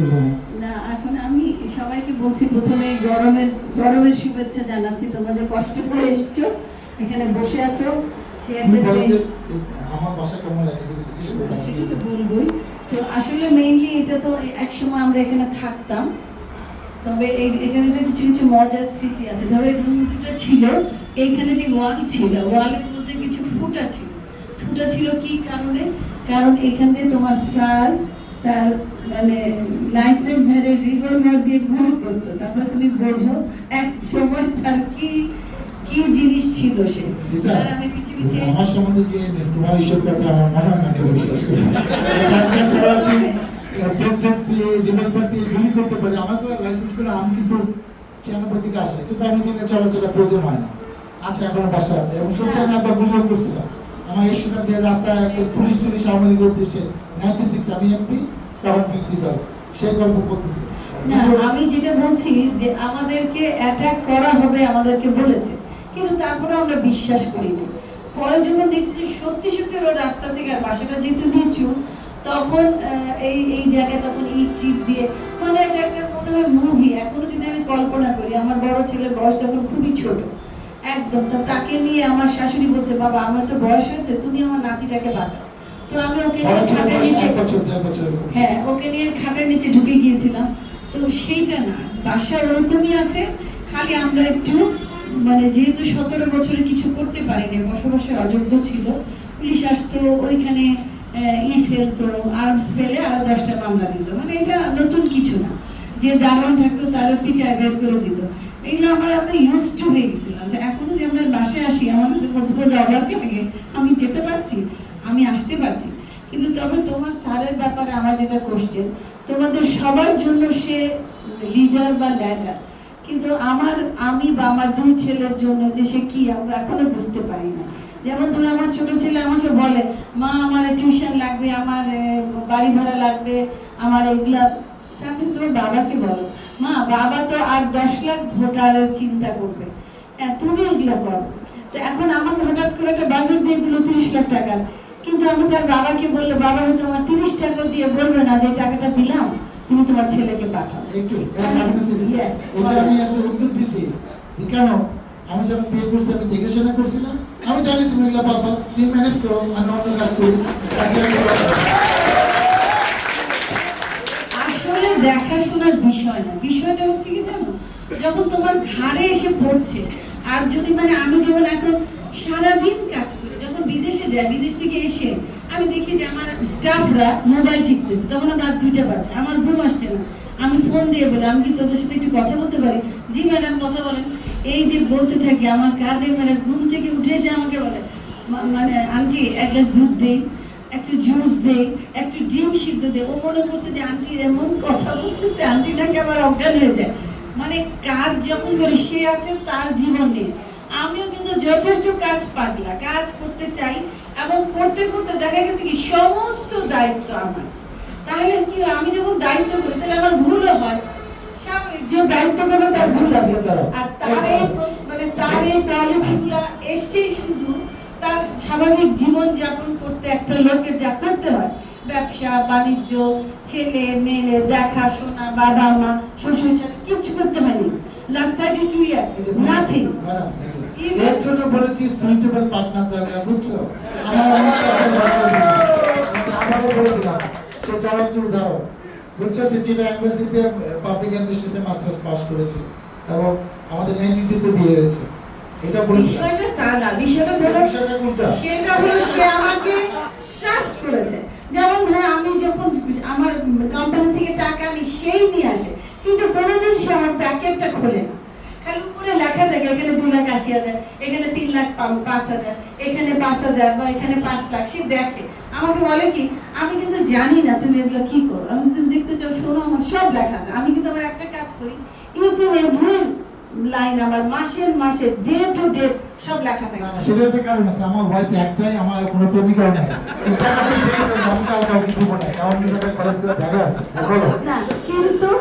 বলব না। না এখন আমি সবাইকে বলছি প্রথমে গরমের গরমের শুভেচ্ছা জানাচ্ছি। তোমরা যে কষ্ট করে এসছো এখানে বসে আছো সে তুমি একটা বলো যে, ট্রেন আমার বাসা কেমন লাগে সেটা জিজ্ঞেস করো না। সেটা তো বলবোই। তো আসলে মেইনলি এটা তো এক আমরা এখানে থাকতাম। তবে এখানে যে কিছু কিছু মজার স্মৃতি আছে। ধরো এই রুমটা ছিল এইখানে যে ওয়াল ছিল ওয়ালের মধ্যে কিছু ফুটা ছিল। ফুটা ছিল কি কারণে? কারণ এখান তোমার স্যার তার মানে লাইসেন্স ধারে রিভলভার দিয়ে গুলি করতো। তারপর তুমি বোঝো এক সময় তার কি কি জিনিস ছিল সে। আমি পিছিয়ে পিছিয়ে আমার সম্বন্ধে যে তোমার এইসব কথা আমার মনে হয় না বিশ্বাস করে। এখানকার ছাড়া কি, আহ, প্রত্যেক দিয়ে দিয়ে গুলি করতে পারি। আমার লাইসেন্স করে আমি কিন্তু ছিয়ানব্বই থেকে আসে কিন্তু আমি ট্রেনে চলাচলা প্রয়োজন হয় না। আচ্ছা এখনও বাসা আছে। এবং সত্যি আমি একবার গুলিও করছিলাম। আমার এই সময় দিয়ে রাস্তায় একটা পুলিশ টুলিশ আওয়ামী লীগের উদ্দেশ্যে নাইনটি সিক্স আমি এমপি তখন বিরোধী দল সেই গল্প করতেছি না আমি যেটা বলছি যে আমাদেরকে অ্যাটাক করা হবে আমাদেরকে বলেছে। কিন্তু তারপরে আমরা বিশ্বাস করিনি। পরে যখন দেখছি যে সত্যি সত্যি ওর রাস্তা থেকে আর বাসাটা যেহেতু নিচু তখন এই এই জায়গায় তখন এই টিপ দিয়ে মানে এটা একটা মনে হয় মুভি এখনও যদি আমি কল্পনা করি আমার বড় ছেলের বয়স তখন খুবই ছোট একদম তো তাকে নিয়ে আমার শাশুড়ি বলছে বাবা আমার তো বয়স হয়েছে তুমি আমার নাতিটাকে বাঁচাও। তো আমি ওকে নিয়ে খাটের নিচে। হ্যাঁ ওকে নিয়ে খাটের নিচে ঢুকে গিয়েছিলাম। তো সেইটা না বাসা ওরকমই আছে। খালি আমরা একটু মানে যেহেতু সতেরো বছরে কিছু করতে পারিনি বসবাসের অযোগ্য ছিল পুলিশ আসতো ওইখানে ই ফেলতো আর্মস ফেলে আরও দশটা মামলা দিত। মানে এটা নতুন কিছু না। যে দারোয়ান থাকতো তারও পিটায় বের করে দিত। এগুলো আমরা আমরা ইউজ টু হয়ে গেছিলাম। এখনও যে আমরা বাসায় আসি আমার কাছে মধ্যে মধ্যে অবাক লাগে আমি যেতে পারছি? আমি আসতে পারছি কিন্তু তবে তোমার স্যারের ব্যাপারে আমার যেটা কোশ্চেন তোমাদের সবার জন্য সে লিডার বা ল্যাডার কিন্তু আমার, আমি বা আমার দুই ছেলের জন্য যে সে কি, আমরা এখনও বুঝতে পারি না। যেমন ধরো আমার ছোট ছেলে আমাকে বলে, মা, আমার টিউশন লাগবে, আমার বাড়ি ভাড়া লাগবে, আমার এগুলা তা আমি তোমার বাবাকে বলো। মা, বাবা তো আর দশ লাখ ভোটারের চিন্তা করবে। হ্যাঁ তুমি এগুলো করো। তো এখন আমাকে হঠাৎ করে একটা বাজেট দিয়ে দিল তিরিশ লাখ টাকার। কিন্তু আমি তার বাবাকে বললে বাবা হয়তো আমার তিরিশ টাকা দিয়ে বলবে না যে টাকাটা দিলাম তুমি তোমার ছেলেকে পাঠাও। একটু আমি একটা উত্তর দিছি কেন? আমি যখন বিয়ে করছি আমি দেখে শুনে করছিলাম। আমি জানি তুমি এগুলো পাবা তুমি ম্যানেজ করো আমি অন্য কাজ করি। আসলে দেখাশোনার বিষয় না। বিষয়টা হচ্ছে কি জানো? যখন তোমার ঘাড়ে এসে পড়ছে আর যদি মানে আমি যেমন এখন সারাদিন কাজ যখন বিদেশে থেকে এসে আমি দেখি যে আমার স্টাফরা মোবাইল টিপতেছে। তখন আমার দুইটা বাজে। আমার ঘুম আসছে না। আমি ফোন দিয়ে বলি, আমি কি তোদের সাথে একটু কথা বলতে পারি? জি ম্যাডাম কথা বলেন। এই যে বলতে থাকি, আমার কাজে মানে ঘুম থেকে উঠে এসে আমাকে বলে মানে আন্টি এক গ্লাস দুধ দেই, একটু জুস দে একটু ডিম সিদ্ধ দে ও মনে করছে যে আন্টি এমন কথা বলতেছে আন্টি নাকি আবার অজ্ঞান হয়ে যায়। মানে কাজ যখন করে সে আছে, তার জীবন নিয়ে আমিও কিন্তু যথেষ্ট কাজ পাগলা কাজ করতে চাই এবং করতে করতে দেখা গেছে কি সমস্ত দায়িত্ব আমার। তাহলে কি আমি যখন দায়িত্ব করি তাহলে আমার ভুলও হয়? যে দায়িত্ব করে তার ভুল হবে আর তার এই মানে তার এই কোয়ালিটিগুলো এসছেই শুধু তার স্বাভাবিক জীবন যাপন করতে একটা লোকের যা করতে হয়। ব্যবসা বাণিজ্য ছেলে মেয়ে দেখাশোনা বাবা মা শ্বশুর শাশুড়ি কিচ্ছু করতে হয়নি ইয়ার্স নাথিং ম্যাডাম দেখুন, এর জন্য বলেছি সুইটেবল পার্টনার দরকার বুঝছ? আমার অনেক দরকার নেই। কিন্তু আমারও বলে দিলাম সে জবাবটি উদাহরণ। বুঝছ সে চিনা ইউনিভার্সিটিতে পাবলিক অ্যাডমিনিস্ট্রেশন মাস্টার্স পাস করেছে এবং আমাদের নাইনটি টুতে বিয়ে হয়েছে। এটা বলেছে বিষয়টা তা না বিষয়টা ধরো বিষয়টা কোনটা? সেটা হলো সে আমাকে ট্রাস্ট করেছে। যেমন ধরো আমি যখন আমার কোম্পানি থেকে টাকা আনি সেই নিয়ে আসে কিন্তু কোনোদিন সে আমার প্যাকেটটা খোলে না। খালি উপরে লেখা থাকে এখানে দু লাখ আশি হাজার এখানে তিন লাখ পাঁচ হাজার এখানে পাঁচ হাজার বা এখানে পাঁচ লাখ। সে দেখে। আমাকে বলে কি আমি কিন্তু জানি না তুমি এগুলো কি করো। আমি তুমি দেখতে চাও শোনো আমার সব লেখা আছে। আমি কিন্তু আমার একটা কাজ করি এন্ড এভরি লাইন আমার মাসের মাসে ডে টু ডে সব লেখা থাকে। না, একটা কারণ আছে। আমার ওয়াইফ একটাই আমার কোনো প্রেমিকাও নাই। এই টাকাটা সেই জন্য আমি কাউকে কাউকে দিব কারণ নিজেকে খরচ করে দেখা আছে। না কিন্তু সেটা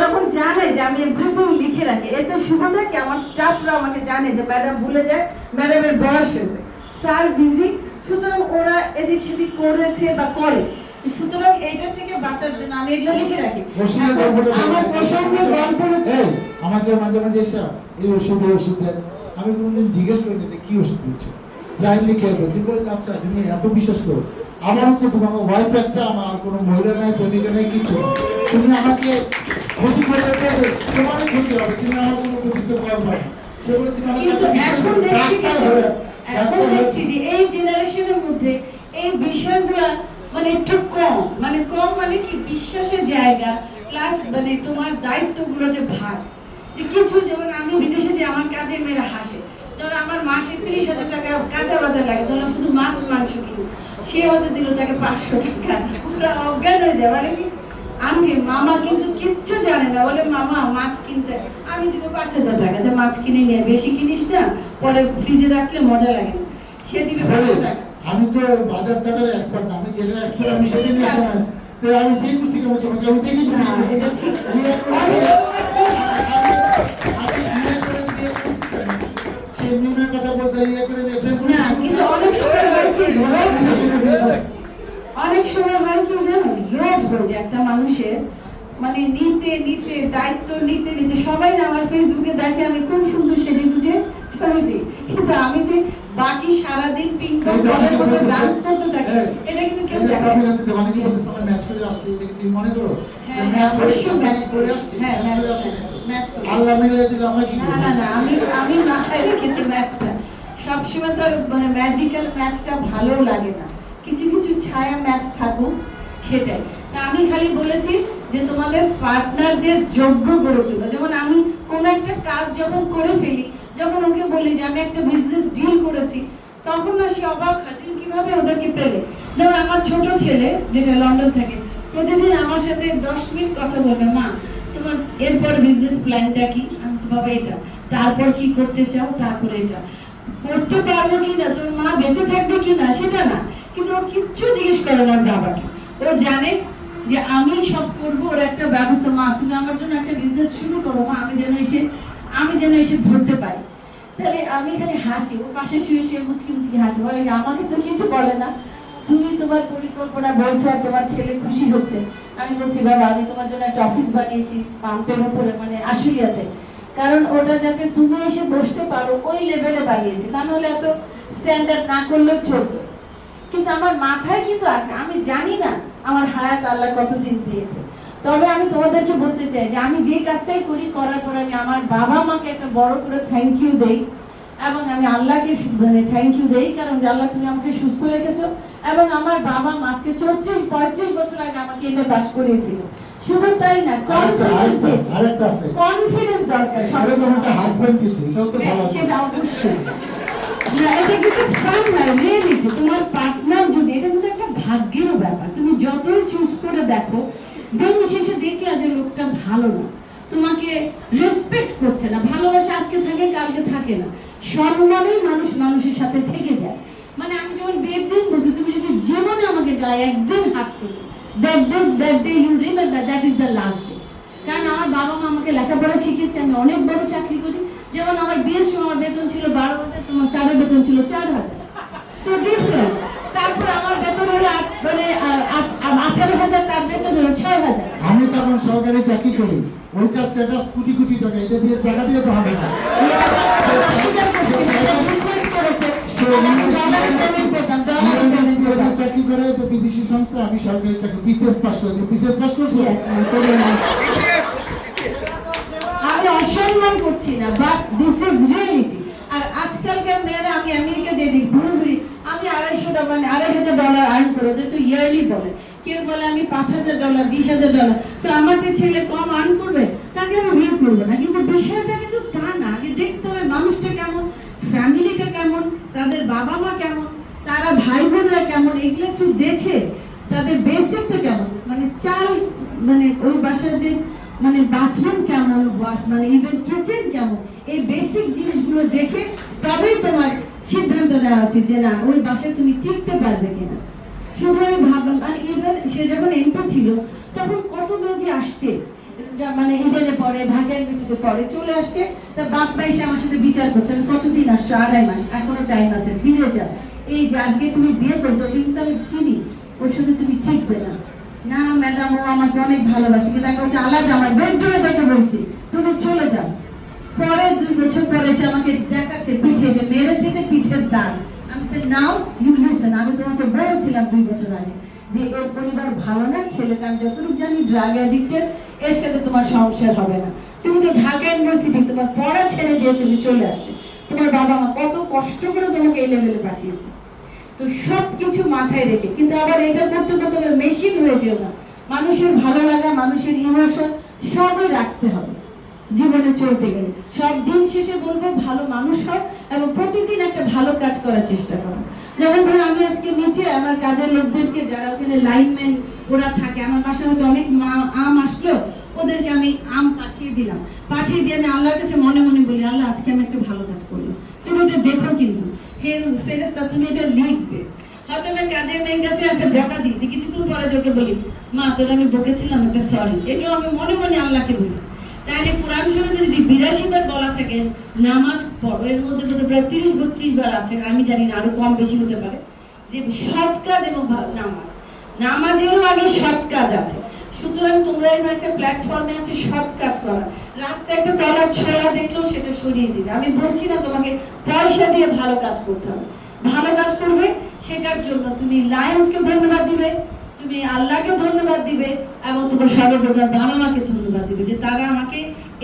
যখন জানে যে আমি এভাবেই লিখে রাখি। এতে সুবিধা কি? আমার স্টাফরা আমাকে জানে যে ম্যাডাম ভুলে যায় ম্যাডামের বয়স হয়েছে। স্যার বিজি সুতরাং ওরা এদিক সেদিক করেছে বা করে। সুতরাং এইটা থেকে বাঁচার জন্য আমি এগুলো লিখে রাখি। আমার প্রসঙ্গে গল্প হচ্ছে আমাকে মাঝে মাঝে এসে এই ওষুধ এই ওষুধ আমি কোনোদিন জিজ্ঞেস করি এটা কি ওষুধ দিচ্ছ। ব্লাইন্ডলি কেয়ার করে তুমি বলে আচ্ছা তুমি এত বিশ্বাস করো। আমার হচ্ছে তোমার ওয়াইফ একটা আমার কোনো মহিলা নাই প্রেমিকা নাই কিছু তুমি আমাকে মানে মানে মানে তোমার দায়িত্বগুলো যে যে কিছু যেমন আমি বিদেশে যে আমার কাজের মেয়েরা হাসে। যেমন আমার মাসে তিরিশ হাজার টাকা কাঁচা বাজার লাগে ধরলাম শুধু মাছ, মাংস কিনি। সে হয়তো দিল তাকে পাঁচশো টাকা। অজ্ঞান হয়ে যায় মানে কি? আন্টি মামা কিন্তু কিচ্ছু জানে না। বলে মামা মাছ কিনতে আমি দিব পাঁচ হাজার টাকা। যে মাছ কিনে নিয়ে বেশি কিনিস না পরে ফ্রিজে রাখলে মজা লাগে না। সে দিবে পাঁচশো টাকা। আমি তো বাজার টাজার এক্সপার্ট না। আমি যেটা এক্সপার্ট আমি সেটা নিয়ে। তো আমি বিয়ে করছি কেমন তোমাকে আমি দেখি তুমি? সে নিমের কথা বলতে ইয়ে করে না কিন্তু অনেক সময় হয় কি লোভ আমি সেটা বিয়ে করছি। অনেক সময় হয় কি জানো লোভ হয়ে যায় একটা মানুষের। মানে নিতে নিতে দায়িত্ব নিতে নিতে। সবাই না আমার ফেসবুকে দেখে আমি খুব সুন্দর সেজে গুজে ছবি দিই। কিন্তু আমি যে বাকি সারাদিন পিং পং এই যে বলের মতো ডান্স করতে থাকি এটা কিন্তু কেউ দেখে না। অনেকে বলতেছে, আমরা ম্যাচ করে আসছি, এটা কি তুমি মনে করো? হ্যাঁ, হ্যাঁ, ম্যাচ করে- অবশ্যই ম্যাচ করে আসছি, হ্যাঁ, ম্যাচ করে ম্যাচ- করে। আল্লাহ মিলিয়ে দিলে আমরা কি না না না আমি আমি মাথায় রেখেছি ম্যাচটা সবসময় তো আর মানে ম্যাজিক্যাল ম্যাচটা ভালো লাগে না। কিছু কিছু ছায়া ম্যাচ থাকুক, সেটাই। তা আমি খালি বলেছি যে তোমাদের পার্টনারদের যোগ্য গড়ে তোলো। যেমন আমি কোনো একটা কাজ যখন করে ফেলি, যখন ওকে বলি যে আমি একটা বিজনেস ডিল করেছি, তখন না সে অবাক হয় তুমি কীভাবে ওদেরকে পেলে? যেমন আমার ছোট ছেলে, যেটা লন্ডন থাকে, প্রতিদিন আমার সাথে দশ মিনিট কথা বলবে, মা, তোমার এরপর বিজনেস প্ল্যানটা কি? আমি বাবা, এটা। তারপর কি করতে চাও? তারপর এটা। করতে পারব কি না তোর মা বেঁচে থাকবে কি না সেটা না। কিচ্ছু জিজ্ঞেস করে না বাবাকে। ও জানে যে আমি সব করব, ওর একটা ব্যবস্থা। মা, তুমি আমার জন্য একটা বিজনেস শুরু করো, মা, আমি যেন এসে, আমি যেন এসে ধরতে পারি। তাহলে আমি এখানে হাসি, ও পাশে শুয়ে শুয়ে মুচকি মুচকি হাসি। বলে, আমাকে তো কিছু বলে না। তুমি তোমার পরিকল্পনা বলছো আর তোমার ছেলে খুশি হচ্ছে। আমি বলছি, বাবা, আমি তোমার জন্য একটা অফিস বানিয়েছি পাম্পের উপরে মানে আশুলিয়াতে। কারণ ওটা যাতে তুমি এসে বসতে পারো, ওই লেভেলে বানিয়েছি। তা নাহলে এত স্ট্যান্ডার্ড না করলেও চলতো। কিন্তু আমার মাথায় কিন্তু আছে? আমি জানি না আমার হায়াত আল্লাহ কতদিন দিয়েছে। তবে আমি তোমাদেরকে বলতে চাই যে আমি যে কাজটাই করি করার পর আমি আমার বাবা মাকে একটা বড় করে থ্যাংক ইউ দেই এবং আমি আল্লাহকে মানে থ্যাংক ইউ দেই কারণ যে আল্লাহ তুমি আমাকে সুস্থ রেখেছো এবং আমার বাবা মাকে চৌত্রিশ পঁয়ত্রিশ বছর আগে আমাকে এনে পাশ করিয়েছিল। শুধু তাই না কনফিডেন্স দিয়েছে। কনফিডেন্স দরকার এরকম একটা হাজবেন্ড কিছু এটাও তো ভালো আছে। সেটা অবশ্যই। না ব্যাপার। তুমি যতই চুজ করে দেখো শেষে দেখলা তোমাকে রেসপেক্ট করছে না থাকে, কালকে থাকে না। মানুষ মানুষের সাথে থেকে যায়। মানে আমি যখন বিয়ের বলছি, তুমি যদি জীবনে আমাকে গায়ে একদিন হাত তুলো that day day you remember that is the last day কারণ আমার বাবা মা আমাকে লেখাপড়া শিখেছে আমি অনেক বড় চাকরি করি। যেমন আমার বিয়ের সময় আমার বেতন ছিল বারো হাজার তোমার স্যারের বেতন ছিল চার হাজার। সো ডিফারেন্স তারপর আমার বেতন হলো মানে আঠারো হাজার তার বেতন হলো ছয় হাজার। আমি তখন সরকারি চাকরি করি। ওইটা স্ট্যাটাস কোটি কোটি টাকা এটা দিয়ে টাকা দিয়ে তো হবে না। করছি, করেছে। আমি। চাকরি করে বিদেশি সংস্থা সরকারি চাকরি বিসিএস পাস করি বিসিএস পাস করছ? না বাট দিস ইজ রিয়েলিটি আর আজকালকার মেয়েরা, আমি আমেরিকা যে দিক ঘুরে ঘুরি, আমি আড়াইশো ডলার মানে আড়াই হাজার ডলার আর্ন করে তো ইয়ারলি বলে। কেউ বলে, আমি পাঁচ হাজার ডলার, বিশ হাজার ডলার। তো আমার যে ছেলে কম আর্ন করবে, তাকে আমি বিয়ে করব না। কিন্তু বিষয়টা কিন্তু তা না। আগে দেখতে হবে মানুষটা কেমন ফ্যামিলিটা কেমন, তাদের বাবা মা কেমন, তারা ভাই বোনরা কেমন, এগুলো একটু দেখে তাদের বেসিকটা কেমন। মানে চাল মানে ওই বাসার যে মানে বাথরুম কেমন মানে ইভেন কিচেন কেমন? এই বেসিক জিনিসগুলো দেখে তবেই তোমার সিদ্ধান্ত নেওয়া উচিত যে না, ওই বাসায় তুমি টিকতে পারবে কিনা। শুধু আমি ভাবলাম, আর ইভেন সে যখন এমপি ছিল, তখন কত মেয়ে যে আসছে মানে ইডেনে পড়ে ঢাকা ইউনিভার্সিটিতে পড়ে, চলে আসছে। তার বাপ মা এসে আমার সাথে বিচার করছে, আমি কতদিন আসছো? আড়াই মাস, এখনও টাইম আছে, ফিরে যাও। এই যাকে তুমি বিয়ে করছ, কিন্তু আমি চিনি, ওর সাথে তুমি ঠিকবে না। না ম্যাডাম ও আমাকে অনেক ভালোবাসে, কিন্তু আমি ওকে আলাদা আমার বেডরুমে ডেকে বলছি, তুমি চলে যাও। পরে দুই বছর পরে এসে আমাকে দেখাচ্ছে, পিঠে যে মেরেছে যে পিঠের দাগ। আমি সে নাও ইউ লিসেন আমি তোমাকে বলেছিলাম দুই বছর আগে যে এর পরিবার ভালো না, ছেলেটা আমি যতটুকু জানি ড্রাগ অ্যাডিক্টেড এর সাথে তোমার সংসার হবে না। তুমি তো ঢাকা ইউনিভার্সিটি তোমার পড়া ছেড়ে দিয়ে তুমি চলে আসলে। তোমার বাবা মা কত কষ্ট করে তোমাকে এই লেভেলে পাঠিয়েছে। তো সব কিছু মাথায় রেখে, কিন্তু আবার এটা করতে করতে আবার মেশিন হয়ে যেও না। মানুষের ভালো লাগা, মানুষের ইমোশন সবই রাখতে হবে। জীবনে চলতে গেলে। সব দিন শেষে বলব, ভালো মানুষ হও এবং প্রতিদিন একটা ভালো কাজ করার চেষ্টা করো। যেমন ধরো, আমি আজকে নিচে আমার কাজের লোকদেরকে, যারা ওখানে লাইনম্যান ওরা থাকে, আমার বাসার মধ্যে অনেক মা, আম আসলো, ওদেরকে আমি আম পাঠিয়ে দিলাম। পাঠিয়ে দিয়ে আমি আল্লাহর কাছে মনে মনে বলি, আল্লাহ, আজকে আমি একটা ভালো কাজ করলাম। তুমি এটা দেখো কিন্তু। ফেরেস্তা তুমি এটা লিখবে। হয়তো আমি কাজের মেয়ের কাছে একটা বকা দিয়েছি, কিছুক্ষণ পরে যোগে বলি, মা, তোর আমি বকেছিলাম একটা সরি এটাও আমি মনে মনে আল্লাহকে বলি। তাহলে কোরআন শরীফে যদি বিরাশি বার বলা থাকে, নামাজ পড়ো, এর মধ্যে মধ্যে প্রায় তিরিশ, বত্রিশ বার আছে, আমি জানি না, আরও কম বেশি হতে পারে, যে সৎ কাজ এবং নামাজ। নামাজেরও আগে সৎ কাজ আছে। সুতরাং তোমরা এরকম একটা প্ল্যাটফর্মে আছে, সৎ কাজ করা। রাস্তায় একটা কলার ছোলা দেখলেও সেটা সরিয়ে দিবে। আমি বলছি না তোমাকে পয়সা দিয়ে ভালো কাজ করতে হবে। ভালো কাজ করবে, সেটার জন্য তুমি লায়ন্সকে ধন্যবাদ দিবে, তুমি আল্লাহকে ধন্যবাদ দিবে এবং তোমার সর্বপ্রথম বাবা মাকে ধন্যবাদ দিবে যে তারা আমাকে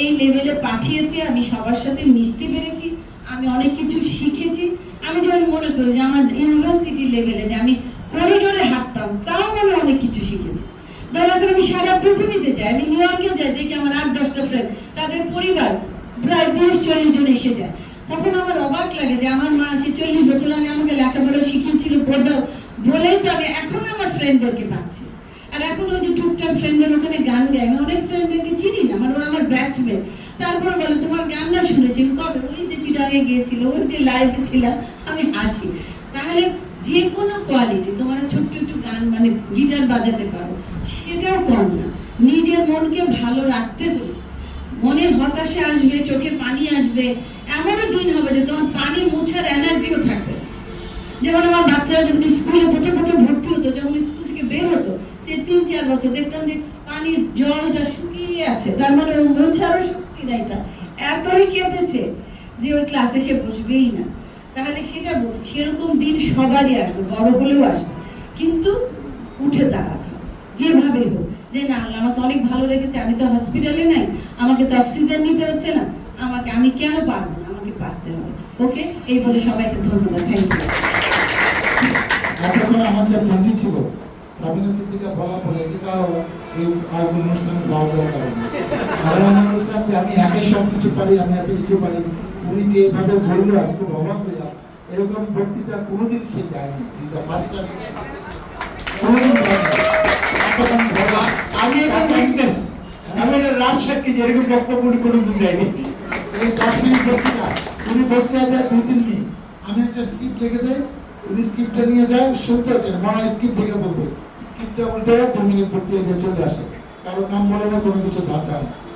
এই লেভেলে পাঠিয়েছে। আমি সবার সাথে মিশতে পেরেছি, আমি অনেক কিছু শিখেছি। আমি যেমন মনে করি যে আমার ইউনিভার্সিটি লেভেলে যে আমি করিডোরে হাঁটতাম, তাও আমি অনেক কিছু শিখেছি। এখন আমি সারা পৃথিবীতে যাই, আমি নিউ ইয়র্কেও যাই, দেখি আমার আট, দশটা ফ্রেন্ড তাদের পরিবার প্রায় তিরিশ, চল্লিশ জন এসে যায়। তখন আমার অবাক লাগে যে আমার মা আছে চল্লিশ বছর আগে আমাকে লেখাপড়া শিখিয়েছিল, পড়াও। বলেই তো আমি এখন আমার ফ্রেন্ডদেরকে পাচ্ছি। আর এখন ওই যে টুকটাক ফ্রেন্ডদের ওখানে গান গাই, আমি অনেক ফ্রেন্ডদেরকে চিনি না আমার ওরা আমার ব্যাচমেট তারপরে বলে, তোমার গান না শুনেছি কবে? ওই যে চিটাগে গিয়েছিল, ওই যে লাইভে ছিলাম, আমি হাসি। তাহলে যে কোনো কোয়ালিটি তোমরা ছোট্ট একটু গান মানে গিটার বাজাতে পারো। সেটাও কম না। নিজের মনকে ভালো রাখতে হলে মনে হতাশা আসবে, চোখে পানি আসবে। এমনও দিন হবে যে তোমার পানি মোছার এনার্জিও থাকবে। যেমন আমার বাচ্চারা যখন স্কুলে প্রথম প্রথম ভর্তি হতো, যখন স্কুল থেকে বের হতো, তে তিন, চার বছর দেখতাম যে পানির জলটা শুকিয়ে আছে। তার মানে ওর মোছারও শক্তি নাই তার। এতই কেঁদেছে যে ওই ক্লাসে সে বসবেই না। তাহলে সেটা বলছি, সেরকম দিন সবারই আসবে, বড় হলেও আসবে কিন্তু উঠে দাঁড়াতে হবে যেভাবে হোক যে না আল্লাহ আমাকে অনেক ভালো রেখেছে আমি তো হসপিটালে নাই, আমাকে তো অক্সিজেন নিতে হচ্ছে না। আমাকে, আমি কেন পারব না? আমাকে পারতে হবে। ওকে? এই বলে সবাইকে ধন্যবাদ। থ্যাংক ইউ এতক্ষণ আমার যে ছিল, সাবিনা সিদ্দিকা বলা পরে এটাও এই অনুষ্ঠানে আমি বলছিলাম যে আমি একে সব কিছু পারি, আমি এত কিছু পারি। উনি যে এভাবে বলল, আমি খুব অবাক এরকম বক্তৃতা কোনোদিন সে দেয়নি। ফার্স্ট কোনোদিন দেয়নি। আমি আমি একটা রাজ সাক্ষী যে এরকম বক্তব্য উনি কোনোদিন দেয়নি এই দশ মিনিট বক্তৃতা উনি বক্তৃতা দেয় দুই, তিন মিনিট। আমি একটা স্ক্রিপ্ট লিখে দেয় উনি স্ক্রিপ্টটা নিয়ে যায়, শুনতে কেন মনে স্ক্রিপ্ট থেকে বলবে। স্ক্রিপ্টটা উল্টে দু মিনিট বক্তৃতা দিয়ে চলে আসে। কারোর নাম বলে না, কোনো কিছু দরকার।